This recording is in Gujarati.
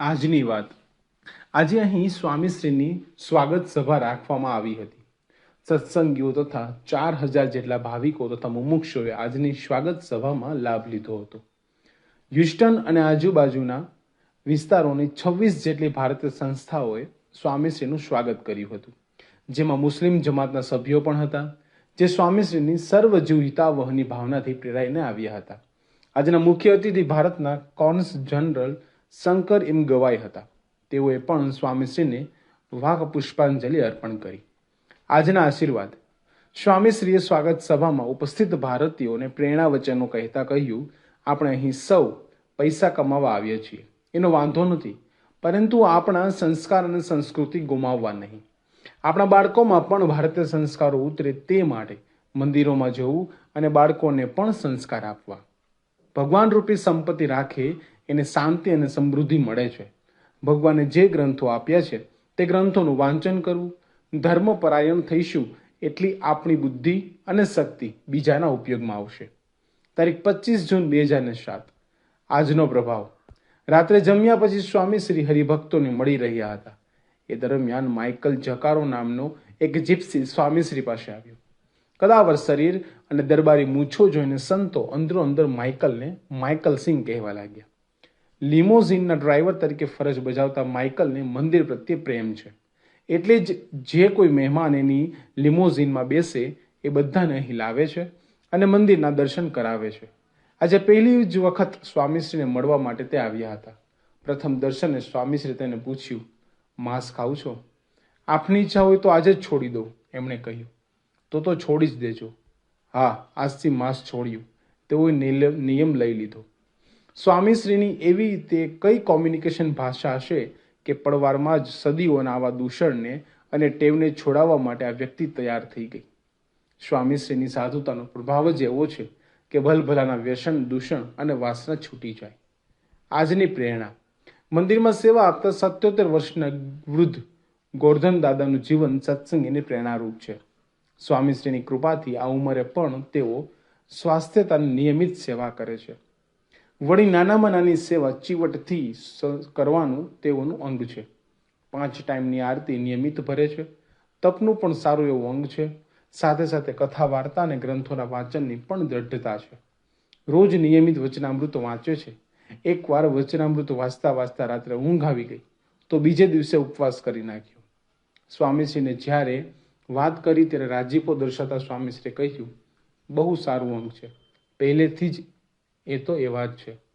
આજની વાત. આજે અહીં સ્વામીશ્રીની સ્વાગત સભા રાખવામાં આવી હતી. સત્સંગીઓ તથા ચાર હજાર જેટલા ભાવિકો તથા મુમુક્ષોએ આજની સ્વાગત સભામાં લાભ લીધો હતો. હ્યુસ્ટન અને આજુબાજુના વિસ્તારોની છવ્વીસ જેટલી ભારતીય સંસ્થાઓએ સ્વામીશ્રીનું સ્વાગત કર્યું હતું. જેમાં મુસ્લિમ જમાતના સભ્યો પણ હતા, જે સ્વામીશ્રીની સર્વજીવ હિતાવહની ભાવનાથી પ્રેરાઈને આવ્યા હતા. આજના મુખ્ય અતિથિ ભારતના consul general Shankar M Gavai હતા. તેઓએ પણ સ્વામીશ્રીને વાઘ પુષ્પાંજલિ અર્પણ કરી. આજના આશીર્વાદ. સ્વામીશ્રીએ સ્વાગત સભામાં ઉપસ્થિત ભારતીયોને પ્રેરણા વચનો કહેતા કહ્યું, આપણે અહીં સૌ પૈસા કમાવા આવીએ છીએ. એનો વાંધો નથી. પરંતુ આપણા સંસ્કાર અને સંસ્કૃતિ ગુમાવવા નહીં. આપણા બાળકોમાં પણ ભારતીય સંસ્કારો ઉતરે તે માટે મંદિરોમાં જવું અને બાળકોને પણ સંસ્કાર આપવા. ભગવાન રૂપી સંપત્તિ રાખે એને શાંતિ અને સમૃદ્ધિ મળે છે. ભગવાને જે ગ્રંથો આપ્યા છે, તે ગ્રંથોનું વાંચન કરવું ધર્મપરાયણ થઈશું એટલી આપણી બુદ્ધિ અને શક્તિ બીજાના ઉપયોગમાં આવશે. તારીખ પચીસ જૂન બે હજાર સાત. આજનો પ્રભાવ. રાત્રે જમ્યા પછી સ્વામી શ્રી હરિભક્તોને મળી રહ્યા હતા. એ દરમિયાન માઇકલ જકારો નામનો એક જીપ્સી સ્વામીશ્રી પાસે આવ્યો. કદાવર શરીર અને દરબારી મૂછો જોઈને સંતો અંદરો અંદર માઇકલને માઇકલ સિંહ કહેવા લાગ્યા. લિમોઝિનના ડ્રાઈવર તરીકે ફરજ બજાવતા માઇકલને મંદિર પ્રત્યે પ્રેમ છે. એટલે જ જે કોઈ મહેમાન એની લિમોઝિનમાં બેસે એ બધાને હિલાવે છે અને મંદિરના દર્શન કરાવે છે. આજે પહેલી જ વખત સ્વામીશ્રીને મળવા માટે તે આવ્યા હતા. પ્રથમ દર્શને સ્વામીશ્રી તેને પૂછ્યું, માંસ ખાવ છો? આપની ઈચ્છા હોય તો આજે જ છોડી દઉં એમણે કહ્યું. તો તો છોડી જ દેજો. હા, આજથી માંસ છોડ્યું. તેઓએ નિયમ લઈ લીધો. સ્વામીશ્રીની એવી રીતે કઈ કોમ્યુનિકેશન ભાષા હશે કે પડવારમાં જ સદીઓના આવા દૂષણને અને ટેવને છોડાવવા માટે આ વ્યક્તિ તૈયાર થઈ ગઈ? સ્વામીશ્રીની સાધુતાનો પ્રભાવ જ એવો છે કે ભલભલાના વ્યસન, દૂષણ અને વાસના છૂટી જાય. આજની પ્રેરણા. મંદિરમાં સેવા આપતા સત્યોતેર વર્ષના વૃદ્ધ ગોરધન દાદાનું જીવન સત્સંગીની પ્રેરણારૂપ છે. સ્વામીશ્રીની કૃપાથી આ ઉંમરે પણ તેઓ સ્વાસ્થ્યતાની નિયમિત સેવા કરે છે. વળી નાનામાં નાની સેવા ચીવટથી કરવાનું તેઓનું અંગ છે. પાંચ ટાઈમની આરતી નિયમિત ભરે છે. તપનું પણ સારું એવું અંગ છે. સાથે સાથે કથા, વાર્તા અને ગ્રંથોના વાંચનની પણ દ્રઢતા છે. રોજ નિયમિત વચનામૃત વાંચે છે. એકવાર વચનામૃત વાંચતા વાંચતા રાત્રે ઊંઘ આવી ગઈ તો બીજે દિવસે ઉપવાસ કરી નાખ્યો. સ્વામીશ્રીને જ્યારે વાત કરી ત્યારે રાજીપો દર્શાતા સ્વામીશ્રીએ કહ્યું, બહુ સારું અંગ છે. પહેલેથી જ એ તો એવા જ છે.